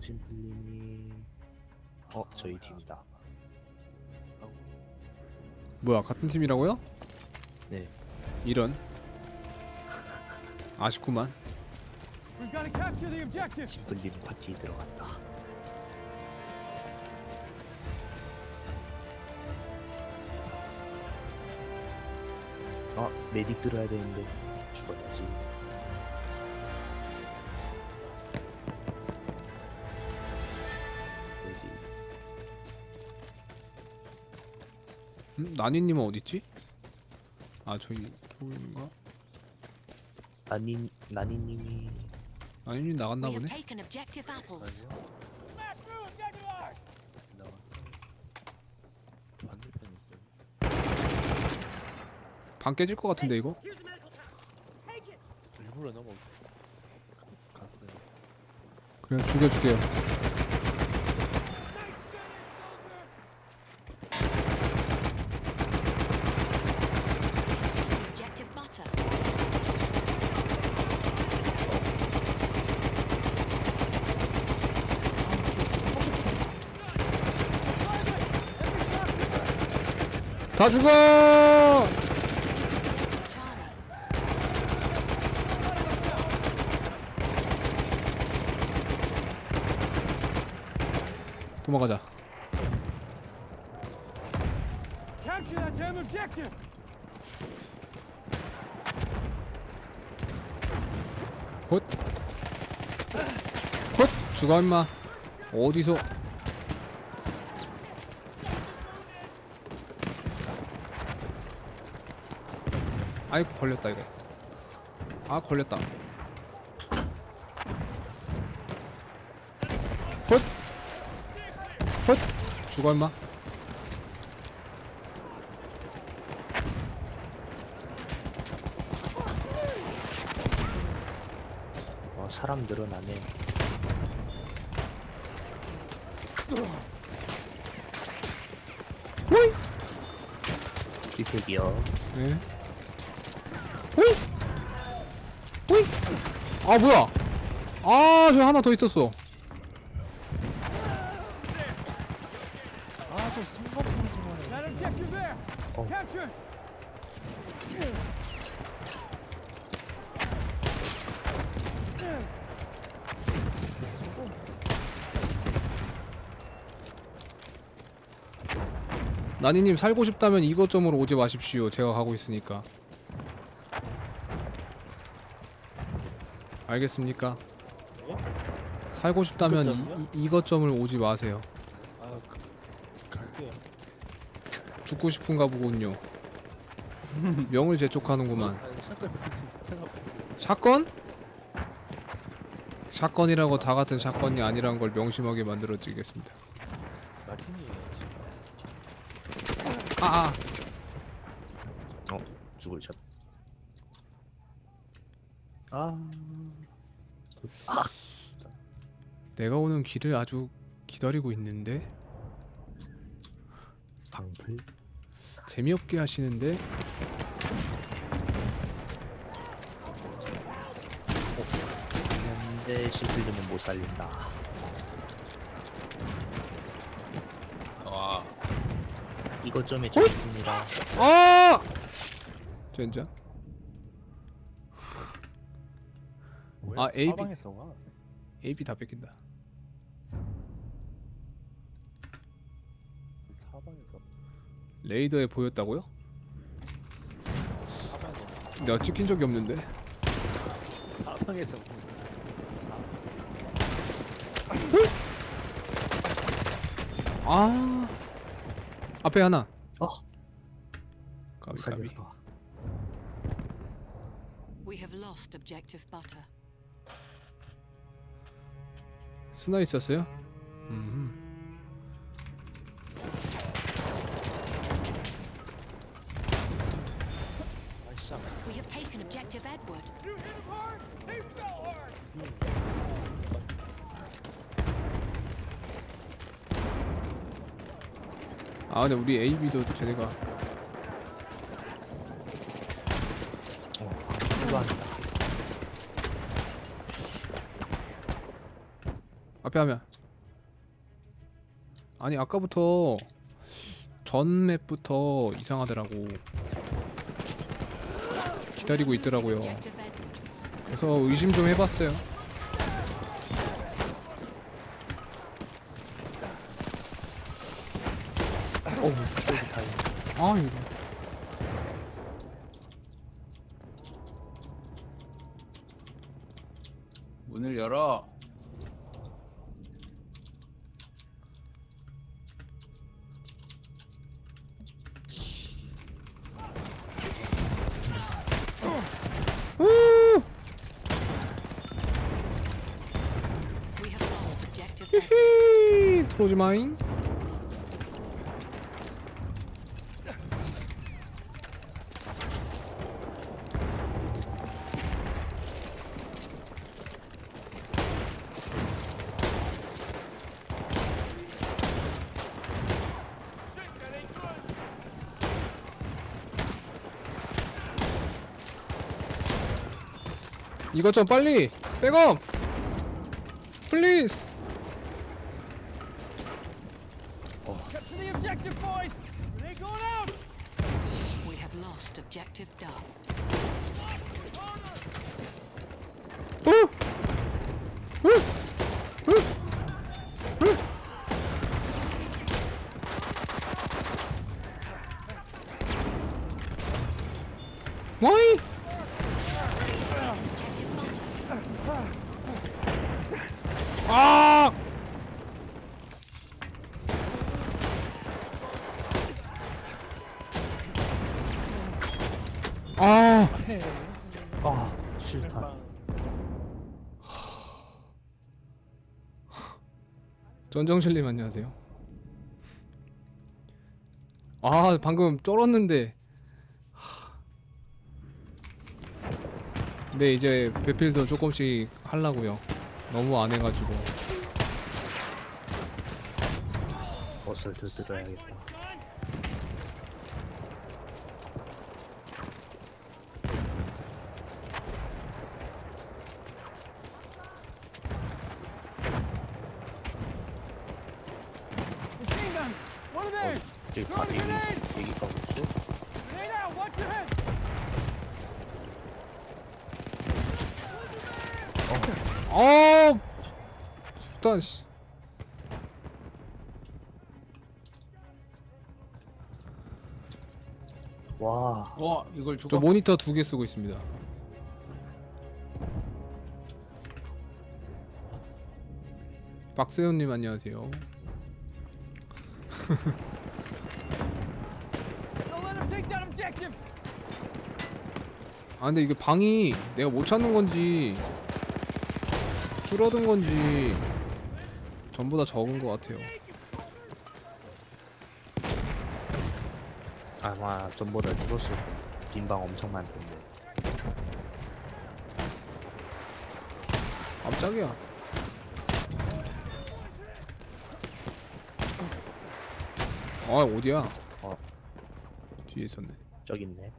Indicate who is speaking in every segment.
Speaker 1: 심플님이 어 저희 팀이다.
Speaker 2: 뭐야 같은 팀이라고요?
Speaker 1: 네.
Speaker 2: 이런 아쉽구만
Speaker 3: We've got to capture the objective.
Speaker 1: 심플님 파티에 들어갔다. 아 메딕 들어야 되는데
Speaker 2: 음? 나니님은 어딨지? 아 저기 저긴가?
Speaker 1: 나니 나니님이
Speaker 2: 나니님 나갔나
Speaker 4: We have
Speaker 2: 보네
Speaker 4: taken objective apples.
Speaker 5: 나왔어. 있어요.
Speaker 2: 방 깨질 것 같은데 이거?
Speaker 5: 일부러 넘어 갔어요.
Speaker 2: 그냥 죽여줄게요
Speaker 4: Objective butter.
Speaker 2: 다 죽어! 도망가자. 헛! 헛! 죽어 임마 어디서 아이고 걸렸다 이거 아 걸렸다 헛! 헛! 죽어 임마
Speaker 1: 어 사람 늘어나네.
Speaker 2: 호이!
Speaker 1: 일팩이요.
Speaker 2: 네. 호이! 호이! 아 뭐야? 아, 저 하나 더 있었어.
Speaker 5: 아저
Speaker 3: there.
Speaker 1: Oh.
Speaker 3: Capture.
Speaker 2: 나니님 살고 싶다면 이것 점으로 오지 마십시오. 제가 가고 있으니까. 알겠습니까? 살고 싶다면?
Speaker 5: 이, 이,
Speaker 2: 이것점을 오지 마세요.
Speaker 5: 아 그, 갈게요.
Speaker 2: 죽고 싶은가 보군요. 명을 재촉하는구만.
Speaker 5: 아니 샷건 생각보다
Speaker 2: 샷건? 샷건이라고 다 같은 샷건이 아니란 걸 명심하게 만들어드리겠습니다.
Speaker 5: 마틴이에요 지금.
Speaker 2: 아, 아.
Speaker 1: 어 죽을 샷. 아
Speaker 2: 내가 오는 길을 아주 기다리고 있는데
Speaker 1: 방풀.
Speaker 2: 재미없게 하시는데
Speaker 1: 근데 심플님은 못 살린다.
Speaker 5: 와.
Speaker 1: 이것 점에 저 있습니다.
Speaker 2: 아! 젠장. 아, AB.
Speaker 5: 사방에서 와?
Speaker 2: AB 다 뺏긴다.
Speaker 5: 사방에서
Speaker 2: 레이더에 보였다고요?
Speaker 5: 사방에서
Speaker 2: 내가 찍힌 적이 없는데.
Speaker 5: 사방에서 사-
Speaker 2: 아. 앞에 하나.
Speaker 1: 어
Speaker 2: 까비 까비.
Speaker 4: We have lost objective butter.
Speaker 2: 스나 있었어요? 음.
Speaker 5: 아이씨
Speaker 4: We have taken objective Edward.
Speaker 3: You hit him hard. He fell hard.
Speaker 2: 아 근데 우리 AB도 쟤네가
Speaker 1: 어 필요합니다.
Speaker 2: 앞에 하면 아니 아까부터 전 맵부터 이상하더라고 기다리고 있더라고요. 그래서 의심 좀 해봤어요
Speaker 1: 저기 다 있네.
Speaker 2: 아 이거
Speaker 6: 문을 열어.
Speaker 2: 오지 마잉 이것 좀 빨리. 백업. 플리즈
Speaker 3: to the objective, boys! They going out!
Speaker 4: We have lost objective Duff.
Speaker 2: 어? 와 전정실님 안녕하세요. 아 방금 쩔었는데. 네 이제 배필도 조금씩 하려고요. 너무 안 해가지고.
Speaker 1: 어설트 들어야겠다.
Speaker 3: Machine gun! One of
Speaker 1: 어
Speaker 3: theirs!
Speaker 1: 저기
Speaker 3: Throw
Speaker 1: 다
Speaker 3: the
Speaker 1: 얘기
Speaker 3: grenade!
Speaker 1: 얘기 가고 있어.
Speaker 3: Grenade out! Watch your heads!
Speaker 2: 어! 술탄 씨.
Speaker 1: 와
Speaker 6: 와 이걸
Speaker 2: 저
Speaker 6: 죽어.
Speaker 2: 모니터 두 개 쓰고 있습니다. 박세훈님 안녕하세요.
Speaker 3: Don't let them take that objective!
Speaker 2: 아 근데 이게 방이 내가 못 찾는 건지 줄어든 건지 전부 다 적은 것 같아요.
Speaker 1: 아마 전보다 줄었을 거야. 빈방 엄청 많던데.
Speaker 2: 깜짝이야. 아 어디야?
Speaker 1: 어.
Speaker 2: 뒤에 있었네.
Speaker 1: 저기 있네.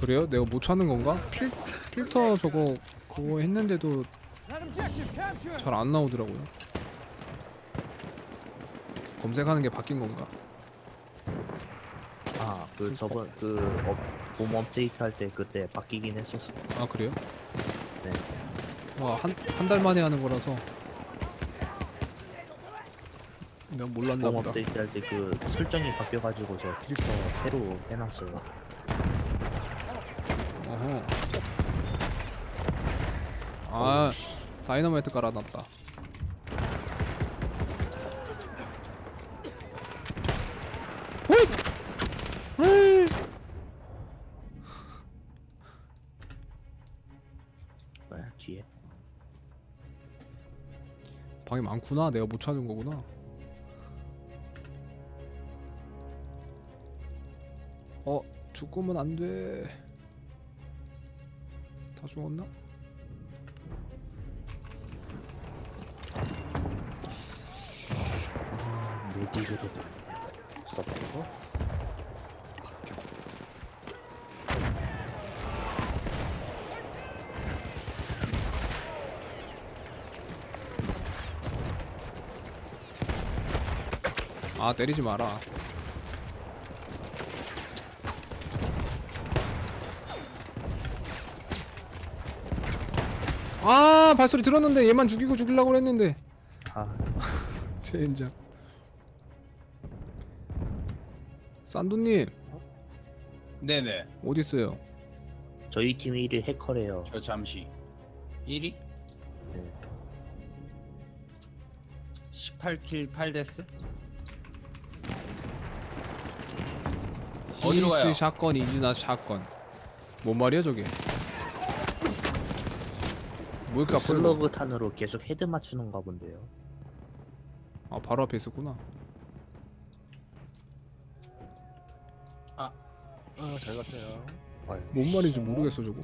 Speaker 2: 그래요? 내가 못 찾는 건가? 필 필터 저거 그거 했는데도! 잘 안 나오더라고요. 검색하는 게 바뀐 건가?
Speaker 1: 아 그 저번 그 업, 봄 업데이트 할 때 그때 바뀌긴 했었어.
Speaker 2: 아 그래요?
Speaker 1: 네.
Speaker 2: 와한 한 달 만에 하는 거라서 내가 몰랐나
Speaker 1: 봄
Speaker 2: 보다.
Speaker 1: 업데이트 할 때 그 설정이 바뀌어가지고 저 필터 새로 해놨어요.
Speaker 2: 어허. 아. 다이너마이트 깔아놨다.
Speaker 1: 뭐야 뒤에?
Speaker 2: 방이 많구나. 내가 못 찾은 거구나. 어, 죽으면 안 돼. 죽었나?
Speaker 1: 아, 메디그도 없었다고?
Speaker 2: 아 때리지 마라 아 발소리 들었는데 얘만 죽이고 죽이려고 했는데
Speaker 1: 아
Speaker 2: 젠장 산도님
Speaker 6: 네네.
Speaker 2: 어디 있어요?
Speaker 1: 저희 팀 1위 해커래요
Speaker 6: 저 잠시. 1위?
Speaker 1: 네.
Speaker 6: 18킬 8데스? 어디로 가요?
Speaker 2: 샷건 이즈나 샷건 뭔 말이야 저게 뭐 이렇게 아파요
Speaker 1: 슬러그 탄으로 계속 헤드 맞추는가 본데요.
Speaker 2: 아 바로 앞에 있었구나.
Speaker 5: 아 잘 갔어요.
Speaker 1: 아유,
Speaker 2: 뭔 말인지 모르겠어 저거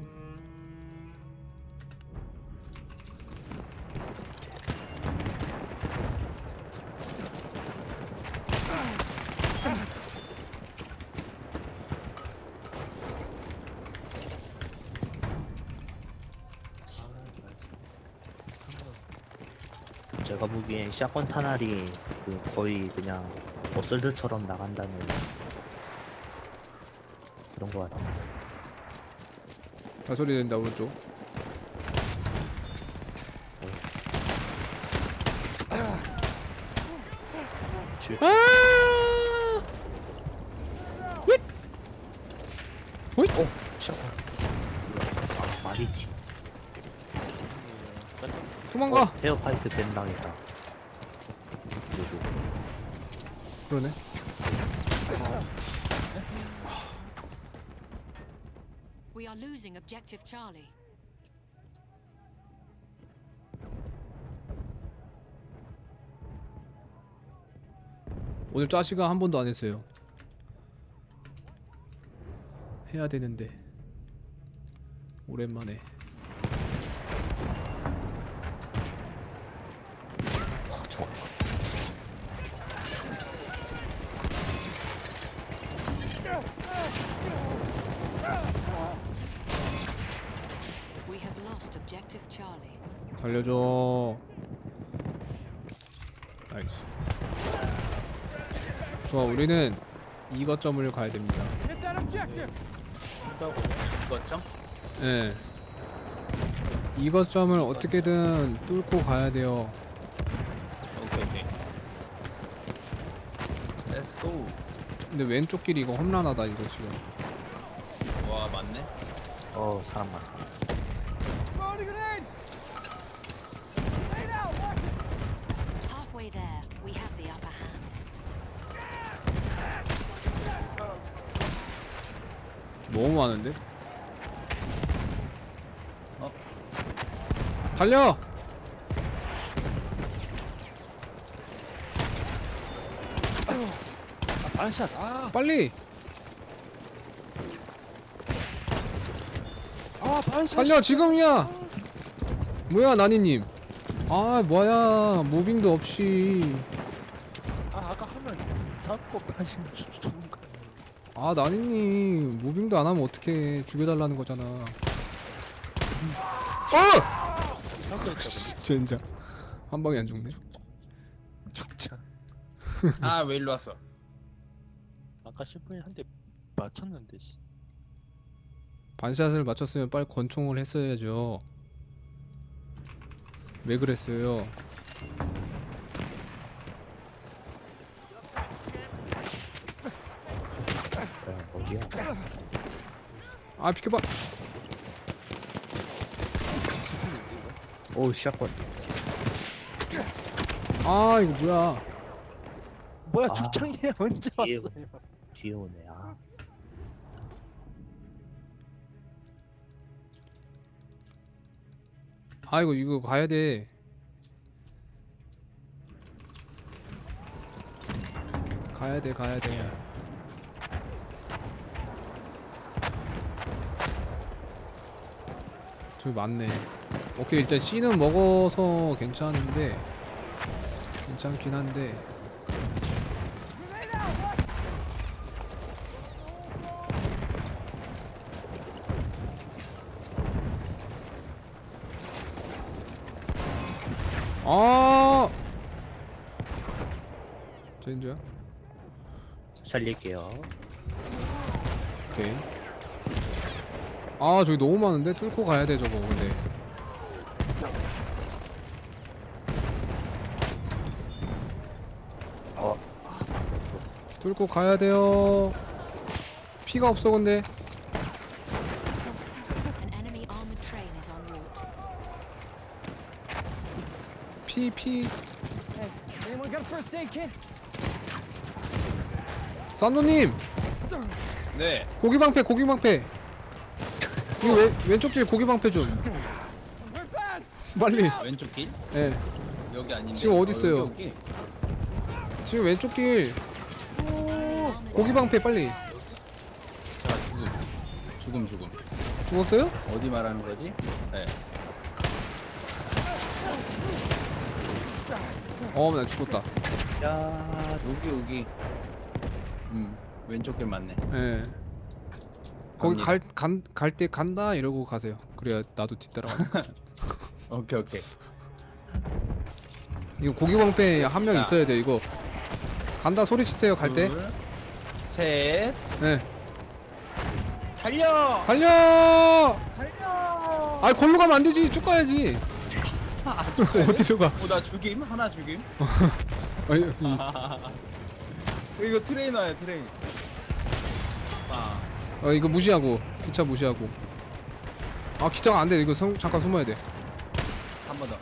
Speaker 1: 샷건 탄알이 그 거의 그냥 어설드처럼 나간다는 그런 거 같아요.
Speaker 2: 발소리 된다 오른쪽.
Speaker 1: 줄-
Speaker 2: 아! 윗!
Speaker 1: 어! 샷건 아 마리치
Speaker 2: 도망가!
Speaker 1: 어, 에어파이트 벤당이다 그리고
Speaker 2: 그러네.
Speaker 4: We are losing objective Charlie.
Speaker 2: 오늘 짜시가 한 번도 안 했어요. 해야 되는데. 오랜만에
Speaker 1: 와 좋아
Speaker 4: We have lost objective Charlie.
Speaker 2: 살려줘 나이스 좋아 우리는 이거점을 가야 됩니다
Speaker 3: Hit that objective!
Speaker 6: 거점?
Speaker 2: 예 이거점을 어떻게든 뚫고 가야 돼요
Speaker 6: 오케이 오케이. Let's go.
Speaker 2: 근데 왼쪽 길이 이거 험난하다 이거 지금
Speaker 6: 와 맞네.
Speaker 1: 어 사람 많다
Speaker 2: 너무 많은데?
Speaker 6: 어?
Speaker 2: 달려!
Speaker 5: 아 반샷 아,
Speaker 2: 빨리!
Speaker 5: 아 반샷
Speaker 2: 달려 지금이야! 뭐야 나니님 아 뭐야 무빙도 없이
Speaker 5: 아 아까 하면 잡고 거
Speaker 2: 아 나니님 무빙도 안 하면 어떻게 죽여달라는 거잖아. 어!
Speaker 5: 잡고 있다
Speaker 2: 젠장 한 방에 안 죽네.
Speaker 5: 죽자.
Speaker 6: 아 왜 일로 왔어?
Speaker 5: 아까 10분에 한대 맞췄는데 씨.
Speaker 2: 반샷을 맞췄으면 빨리 권총을 했어야죠. 왜 그랬어요
Speaker 1: 야 어디야
Speaker 2: 아 비켜봐.
Speaker 1: 오 샷건.
Speaker 2: 아 이거 뭐야.
Speaker 5: 뭐야
Speaker 1: 아.
Speaker 5: 죽창이야. 언제
Speaker 1: 예.
Speaker 5: 왔어요?
Speaker 1: 뒤에 오네. 아.
Speaker 2: 아 이거 이거 가야 돼. 가야 돼 가야 돼 저기 많네 오케이 일단 C는 먹어서 괜찮은데 괜찮긴 한데! 아 젠조야
Speaker 1: 살릴게요.
Speaker 2: 오케이. 아 저기 너무 많은데 뚫고 가야 돼 저거 근데.
Speaker 1: 어,
Speaker 2: 뚫고 가야 돼요. 피가 없어 근데.
Speaker 4: An enemy armored train is en route.
Speaker 2: 피 피.
Speaker 3: Hey, anyone got a first aid kit?
Speaker 2: 산도님
Speaker 6: 네.
Speaker 2: 고기 방패 고기 방패. 이거 왼 왼쪽 길 고기 방패 좀! 빨리.
Speaker 6: 왼쪽 길?
Speaker 2: 예.
Speaker 6: 여기 아닌데.
Speaker 2: 지금 어디 있어요?
Speaker 6: 여기, 여기.
Speaker 2: 지금 왼쪽 길 고기 방패 빨리.
Speaker 6: 자, 죽음. 죽음, 죽음.
Speaker 2: 죽었어요?
Speaker 6: 어디 말하는 거지? 네.
Speaker 2: 어, 나 죽었다.
Speaker 1: 야,
Speaker 6: 여기, 여기. 음, 왼쪽 길 맞네.
Speaker 2: 예. 거기
Speaker 6: 갑니다.
Speaker 2: 갈갈 때 간다 이러고 가세요. 그래야 나도 뒤따라가.
Speaker 6: 오케이, 오케이.
Speaker 2: 이거 고기 방패 한 명
Speaker 6: 자.
Speaker 2: 있어야 돼 이거. 간다 소리 치세요 갈 때.
Speaker 6: 둘, 셋,
Speaker 2: 예.
Speaker 6: 달려!
Speaker 2: 달려! 아, 걸로 가면 안 되지. 쭉 가야지. 어디로 가?
Speaker 6: 어, 나 죽임? 하나 죽임?
Speaker 2: 아니, 이-
Speaker 6: 이거 트레이너야, 트레인. 아,
Speaker 2: 어, 이거 무시하고 기차 무시하고. 아, 기차가 안 돼. 이거 성, 잠깐 숨어야 돼.
Speaker 6: 한 번 더.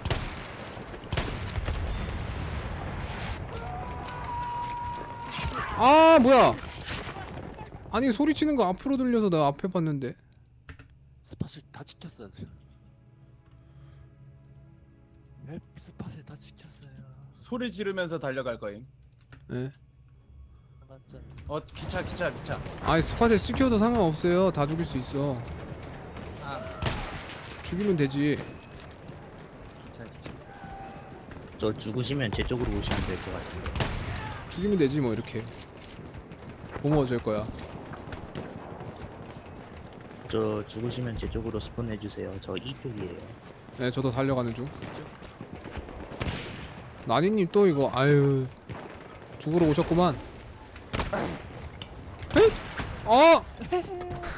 Speaker 2: 아, 뭐야? 아니 소리 치는 거 앞으로 들려서 나 앞에 봤는데.
Speaker 5: 스팟을 다 지켰어요. 맵 스팟을 다 지켰어요.
Speaker 6: 소리 지르면서 달려갈 거임.
Speaker 2: 예.
Speaker 5: 맞잖아.
Speaker 6: 어, 기차, 기차, 기차.
Speaker 2: 아니 스팟에 찍혀도 상관없어요. 다 죽일 수 있어.
Speaker 6: 아,
Speaker 2: 죽이면 되지.
Speaker 6: 기차, 기차.
Speaker 1: 저 죽으시면 제 쪽으로 오시면 될 것 같은데.
Speaker 2: 죽이면 되지 뭐 이렇게. 보면 어쩔 거야.
Speaker 1: 저 죽으시면 제 쪽으로 스폰해 주세요. 저 이쪽이에요.
Speaker 2: 네, 저도 달려가는 중. 나니님 또 이거 아유 죽으러 오셨구만. 어!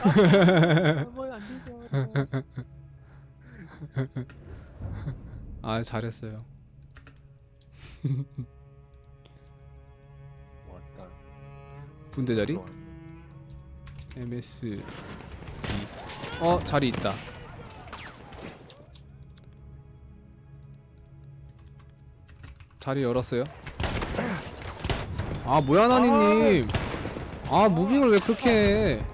Speaker 5: 뭐야 안 되죠.
Speaker 2: 아 잘했어요.
Speaker 5: 왔다.
Speaker 2: 분대 자리? MS. 어 자리 있다. 자리 열었어요. 아 뭐야 나니님. 아 무빙을 왜 그렇게 해?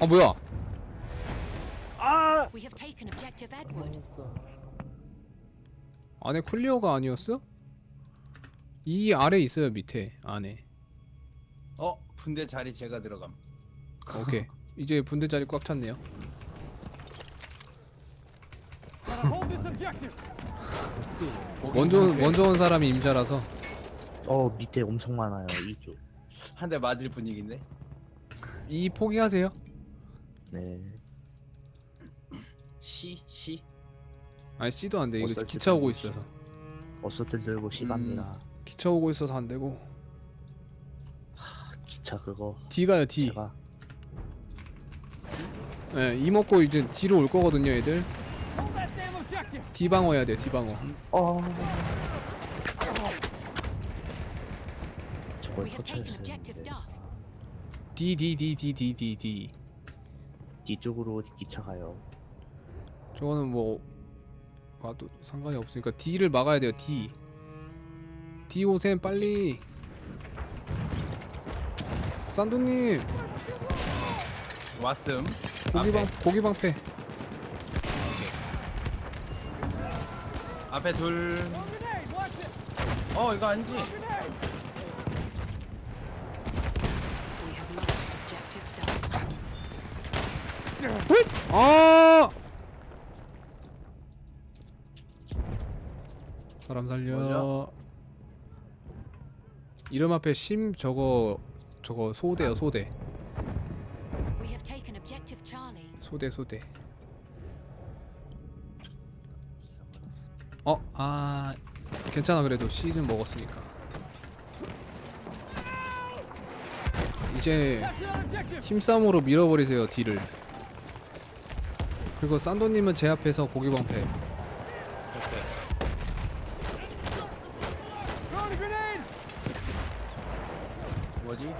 Speaker 2: 아 뭐야?
Speaker 4: We have taken objective Edward.
Speaker 2: 안에 클리어가 아니었어? 이 아래 있어요 밑에 안에.
Speaker 6: 어, 분대 자리 제가 들어감.
Speaker 2: 오케이. 이제 분대 자리 꽉 찼네요. 먼저 먼저 온 사람이 임자라서
Speaker 1: 어, 밑에 엄청 많아요. 이쪽.
Speaker 6: 한대 맞을 분위기인데.
Speaker 2: 이 포기하세요.
Speaker 1: 네.
Speaker 6: 시, 시.
Speaker 2: 아니 C도 안 돼. 이거
Speaker 1: 어쩔
Speaker 2: 기차
Speaker 1: 수
Speaker 2: 오고
Speaker 1: 없이.
Speaker 2: 있어서.
Speaker 1: 어서들 들고 시갑니다.
Speaker 2: 기차 오고 있어서 안 되고.
Speaker 1: 기차 그거
Speaker 2: D 가요 D.
Speaker 1: 제가
Speaker 2: 예, 이 먹고 이제 D로 올 거거든요,
Speaker 3: objective!
Speaker 2: D 방어 해야 돼, D 방어.
Speaker 1: 어. 저걸
Speaker 4: We have taken
Speaker 1: 터치했어야
Speaker 4: objective
Speaker 1: 했는데
Speaker 4: Duff.
Speaker 2: D D D D D D D.
Speaker 1: 뒤쪽으로 기차 가요.
Speaker 2: 저거는 뭐 와도 상관이 없으니까 D를 막아야 돼요, D. 오셈 빨리. 산도님
Speaker 6: 왔음.
Speaker 2: 고기 방
Speaker 6: 앞에,
Speaker 2: 고기 방패.
Speaker 6: 앞에 둘.
Speaker 3: Oh!
Speaker 6: 어, 이거 아니지?
Speaker 3: Grenade!
Speaker 4: We have lost objective Duff.
Speaker 2: 아! 사람 살려.
Speaker 6: 뭐죠?
Speaker 2: 이름 앞에 심 저거 저거 소대요 소대. 소대 소대 어? 아 괜찮아 그래도 C는 먹었으니까 이제! 힘싸움으로 밀어버리세요 D를 그리고 산도님은 제 앞에서 고기 방패
Speaker 6: 오케이.
Speaker 3: Throwing a grenade!
Speaker 6: 뭐지?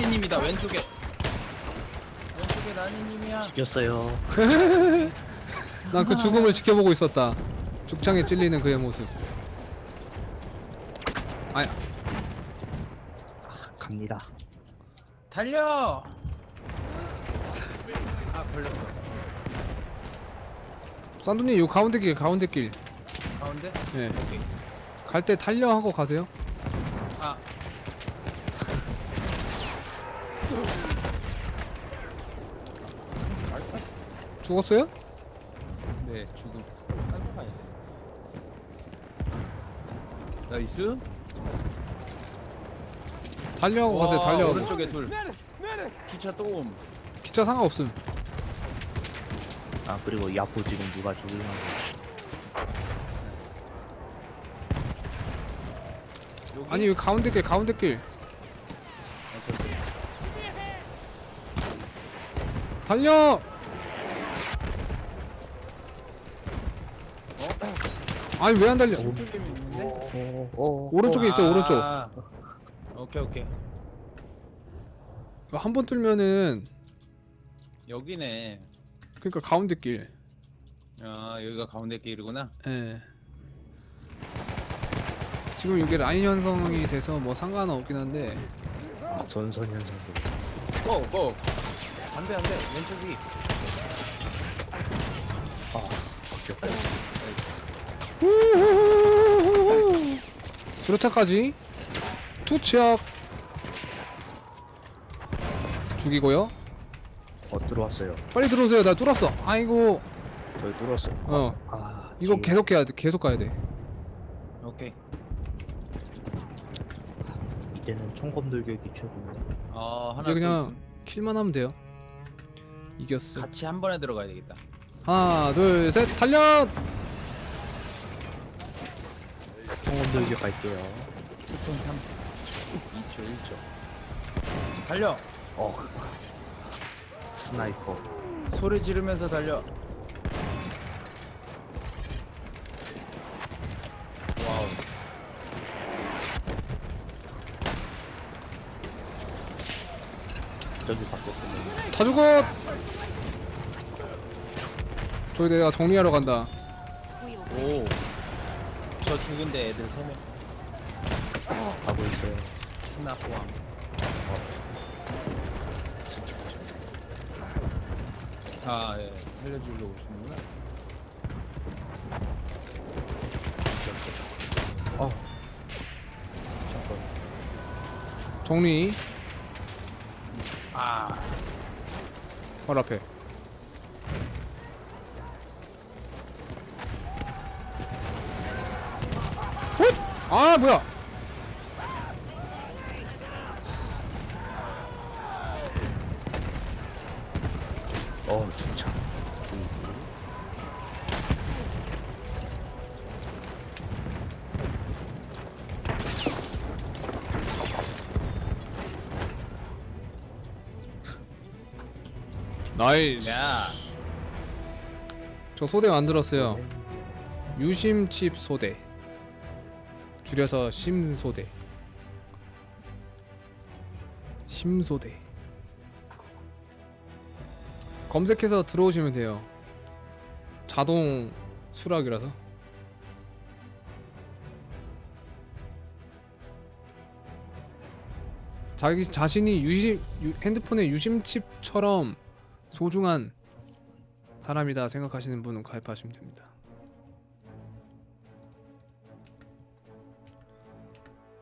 Speaker 6: 나니님이다 왼쪽에. 왼쪽에 나니님이야.
Speaker 1: 죽였어요.
Speaker 2: 난 그 죽음을 지켜보고 있었다 죽창에 찔리는 그의 모습 아야
Speaker 1: 갑니다.
Speaker 6: 달려. 아 걸렸어.
Speaker 2: 산도님 요 가운데 길 가운데 길
Speaker 6: 가운데?
Speaker 2: 예.
Speaker 6: 오케이.
Speaker 2: 갈때 달려 하고 가세요 죽었어요?
Speaker 6: 네 죽음.
Speaker 5: 깔고 가야 돼.
Speaker 6: 나이스.
Speaker 2: 달려하고 가세요
Speaker 6: 와,
Speaker 2: 달려
Speaker 6: 오른쪽에 둘. 기차 또 옴.
Speaker 2: 기차 상관없음
Speaker 1: 아 그리고 야포 지금 누가 죽이나
Speaker 6: 여기?
Speaker 2: 아니 여기 가운데 길 가운데 길
Speaker 6: 오케이.
Speaker 2: 달려 아니 왜 안 달려
Speaker 6: 뚫림 있는데?
Speaker 1: 어, 어,
Speaker 2: 오른쪽에 있어 오른쪽
Speaker 6: 아, 오케이 오케이.
Speaker 2: 한 번 뚫면은
Speaker 6: 여기네.
Speaker 2: 그러니까 가운데 길
Speaker 6: 아 여기가 가운데 길이구나.
Speaker 2: 예. 지금 이게 라인 형성이 돼서 뭐 상관은 없긴 한데
Speaker 1: 아, 전선 현상도.
Speaker 6: 고 고. 안돼 안돼 왼쪽이.
Speaker 1: 아 바뀌었다.
Speaker 2: 수류탄까지. 투척. 죽이고요.
Speaker 1: 어 들어왔어요.
Speaker 2: 빨리 들어오세요. 나 뚫었어. 아이고.
Speaker 1: 저희 뚫었어요.
Speaker 2: 어.
Speaker 1: 아
Speaker 2: 이거
Speaker 1: 뒤에
Speaker 2: 계속 해야 돼. 계속 가야 돼.
Speaker 6: 오케이.
Speaker 1: 이때는 총검 돌격이 최고예요.
Speaker 6: 어 하나
Speaker 2: 이제
Speaker 6: 또
Speaker 2: 그냥
Speaker 6: 있음.
Speaker 2: 킬만 하면 돼요. 이겼어.
Speaker 6: 같이 한 번에 들어가야 되겠다.
Speaker 2: 하나 둘 셋. 달려
Speaker 1: 돌격 갈게요.
Speaker 6: 휴통 3 2초 1초. 달려.
Speaker 1: 어 스나이퍼.
Speaker 6: 소리 지르면서 달려. 와우.
Speaker 1: 저기 바뀌었군요.
Speaker 2: 다 죽어 저기 내가 정리하러 간다
Speaker 6: 오. 저 죽은데 애들 3명.
Speaker 1: 가고 있어요.
Speaker 6: 스나 포함. 아, 예. 살려주려고 오시는구나.
Speaker 1: 어. 잠깐.
Speaker 2: 정리
Speaker 6: 아,
Speaker 2: 바로 앞에 아 뭐야
Speaker 1: 어 중창.
Speaker 2: 나이스
Speaker 6: 야.
Speaker 2: 저 소대 만들었어요 유심칩 소대 줄여서 심소대. 심소대. 검색해서 들어오시면 돼요. 자동 수락이라서. 자기 자신이 유심 유, 핸드폰의 유심칩처럼 소중한 사람이다 생각하시는 분은 가입하시면 됩니다.